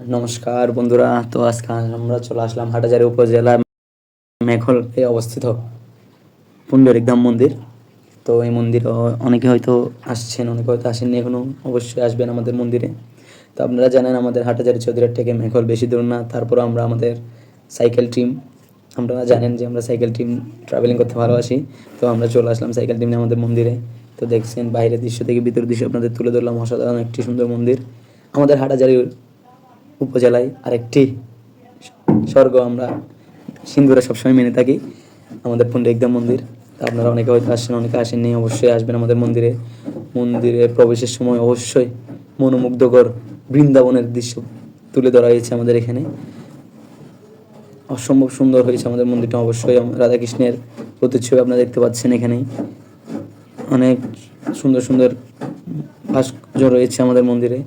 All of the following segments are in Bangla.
নমস্কার বন্ধুরা, তো আজকে আমরা চলে আসলাম হাটাজারি উপজেলা মেঘলে অবস্থিত পুণ্ডরিক ধাম মন্দির। তো এই মন্দির অনেকে হয়তো আসছেন, অনেকে হয়তো আসেননি এখনও, অবশ্যই আসবেন আমাদের মন্দিরে। তো আপনারা জানেন আমাদের হাটাজারি চৌধুরীর থেকে মেঘল বেশি দূর না, তারপরও আমরা আমাদের সাইকেল টিম, আপনারা জানেন যে আমরা সাইকেল টিম ট্রাভেলিং করতে ভালোবাসি, তো আমরা চলে আসলাম সাইকেল টিম আমাদের মন্দিরে। তো দেখছেন বাইরের দৃশ্য থেকে ভিতরের দৃশ্য আপনাদের তুলে ধরলাম, অসাধারণ একটি সুন্দর মন্দির। আমাদের হাটাজারি উপজেলায় আরেকটি স্বর্গ আমরা সিন্ধুরা সবসময় মেনে থাকি, আমাদের পুণ্ডরিকদাম মন্দির। আপনারা অনেকে হয়তো আসছেন, অনেকে আসেননি, অবশ্যই আসবেন আমাদের মন্দিরে। মন্দিরে প্রবেশের সময় অবশ্যই মনোমুগ্ধকর বৃন্দাবনের দৃশ্য তুলে ধরা হয়েছে আমাদের এখানে। অসম্ভব সুন্দর হয়েছে আমাদের মন্দিরটা, অবশ্যই রাধাকৃষ্ণের প্রতিচ্ছবি আপনারা দেখতে পাচ্ছেন এখানে অনেক সুন্দর সুন্দর ভাস্কর্য রয়েছে আমাদের মন্দিরে।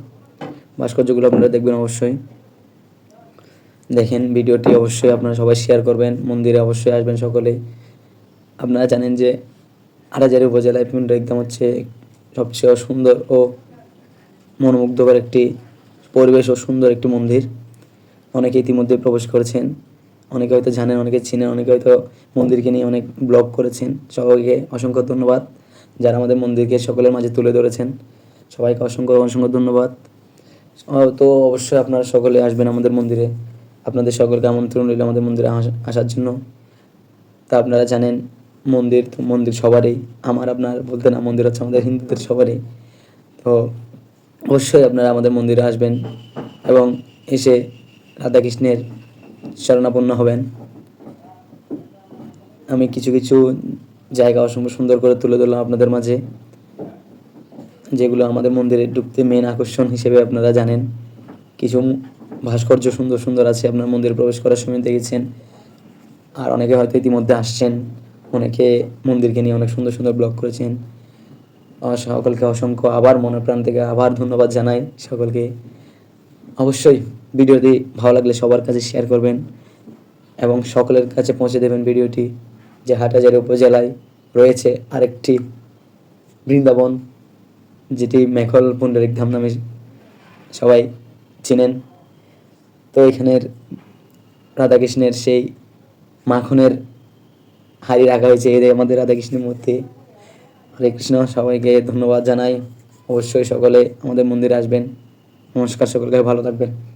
ভাস্কর্যগুলো আপনারা দেখবেন অবশ্যই। দেখেন, ভিডিওটি অবশ্যই আপনারা সবাই শেয়ার করবেন, মন্দিরে অবশ্যই আসবেন সকলেই আপনারা জানেন যে আড়াজারি উপজেলায় পিন্ড একদম হচ্ছে সবচেয়ে সুন্দর ও মনোমুগ্ধকর একটি পরিবেশ ও সুন্দর একটি মন্দির। অনেকে ইতিমধ্যে প্রবেশ করেছেন, অনেকে হয়তো জানেন, অনেকে চিনেন, অনেকে হয়তো মন্দিরকে নিয়ে অনেক ব্লগ করেছেন। সবাইকে অসংখ্য ধন্যবাদ যারা আমাদের মন্দিরকে সকলের মাঝে তুলে ধরেছেন। সবাইকে অসংখ্য অসংখ্য ধন্যবাদ। তো অবশ্যই আপনারা সকলে আসবেন আমাদের মন্দিরে। আপনাদের সকলকে আমন্ত্রণ রইল আমাদের মন্দিরে আস- আসার জন্য। তা আপনারা জানেন, মন্দির তো মন্দির সবারই। আমার, আপনার বলতে না, মন্দির হচ্ছে আমাদের হিন্দুদের সবারই। তো অবশ্যই আপনারা আমাদের মন্দিরে আসবেন এবং এসে রাধাকৃষ্ণের শরণাপন্ন হবেন। আমি কিছু কিছু জায়গা অসম্ভব সুন্দর করে তুলে ধরলাম আপনাদের মাঝে। যেগুলো আমাদের মন্দিরে ঢুকতে মেন আকর্ষণ হিসেবে আপনারা জানেন। কিছু ভাস্কর্য সুন্দর সুন্দর আছে, আপনার মন্দিরে প্রবেশ করার সময় দেখেছেন। আর অনেকে হয়তো ইতিমধ্যে আসছেন, অনেকে মন্দিরকে নিয়ে অনেক সুন্দর সুন্দর ব্লগ করেছেন। সকলকে অসংখ্য আবার মনের প্রাণ থেকে আবার ধন্যবাদ জানাই সকলকে। অবশ্যই ভিডিওটি ভালো লাগলে সবার কাছে শেয়ার করবেন এবং সকলের কাছে পৌঁছে দেবেন ভিডিওটি। যে হাটাজারি উপজেলায় রয়েছে আরেকটি বৃন্দাবন যেটি মেঘল পুণ্ডরিক ধাম নামে সবাই চেনেন। তো এখানের রাধাকৃষ্ণের সেই মাখনের হাড়ি রাখা হয়েছে এদের আমাদের রাধাকৃষ্ণের মূর্তি। হরে কৃষ্ণ, সবাইকে ধন্যবাদ জানাই। অবশ্যই সকলে আমাদের মন্দিরে আসবেন। নমস্কার, সকলকে ভালো থাকবেন।